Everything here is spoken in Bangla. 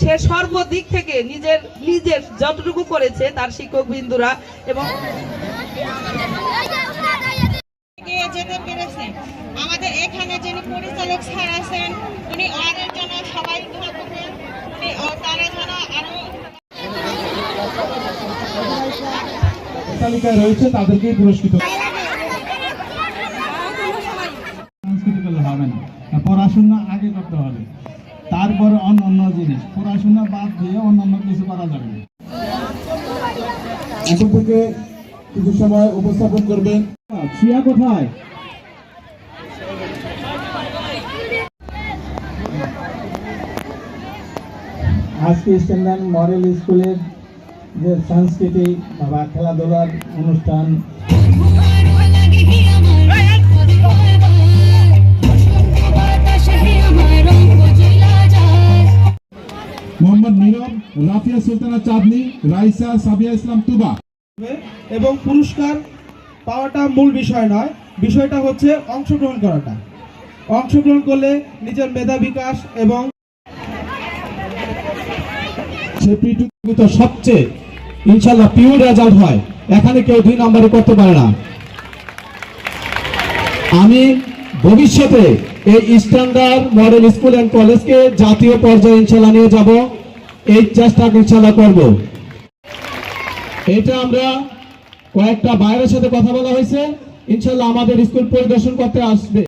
সে সর্বদিক থেকে নিজের নিজের যতটুকু করেছে তার শিক্ষক বিন্দুরা এবং যেতে পেরেছে। আমাদের এখানে যিনি পরিচালক স্যার আছেন উনি জন্য সবাই দোয়া করবেন উনি তারা যেন আরও তালিকায় রয়েছে তাদেরকেই পুরস্কৃত। সংস্কৃতি হবে না। পড়াশোনা আগে করতে হবে। তারপর অন্য অন্য জিনিস। পড়াশোনা বাদ দিয়ে অন্য অন্য কিছু করা যাবে এখন থেকে কিছু সময় উপস্থাপন করবেন। কোথায়? আজকে স্ট্যান্ডার্ড মডেল স্কুলের যে সাংস্কৃতিক বা খেলাধুলার অনুষ্ঠান মোহাম্মদ নীরব রাফিয়া সুলতানা চাঁদনি রাইসা সাবিয়া ইসলাম তুবা। এবং পুরস্কার পাওয়াটা মূল বিষয় নয় বিষয়টা হচ্ছে অংশগ্রহণ করাটা। অংশগ্রহণ করলে নিজের মেধা বিকাশ এবং সবচেয়ে ইনশাল্লাহ পিওর রেজাল্ট হয়। এখানে কেউ দুই নম্বরে করতে পারে না। আমি ভবিষ্যতে এই স্ট্যান্ডার্ড মডেল স্কুল অ্যান্ড কলেজকে জাতীয় পর্যায়ে ইনশাল্লাহ নিয়ে যাব। এই চেষ্টা ইনশাল্লাহ করব। এটা আমরা কয়েকটা বাইরের সাথে কথা বলা হয়েছে। ইনশাল্লাহ আমাদের স্কুল পরিদর্শন করতে আসবে।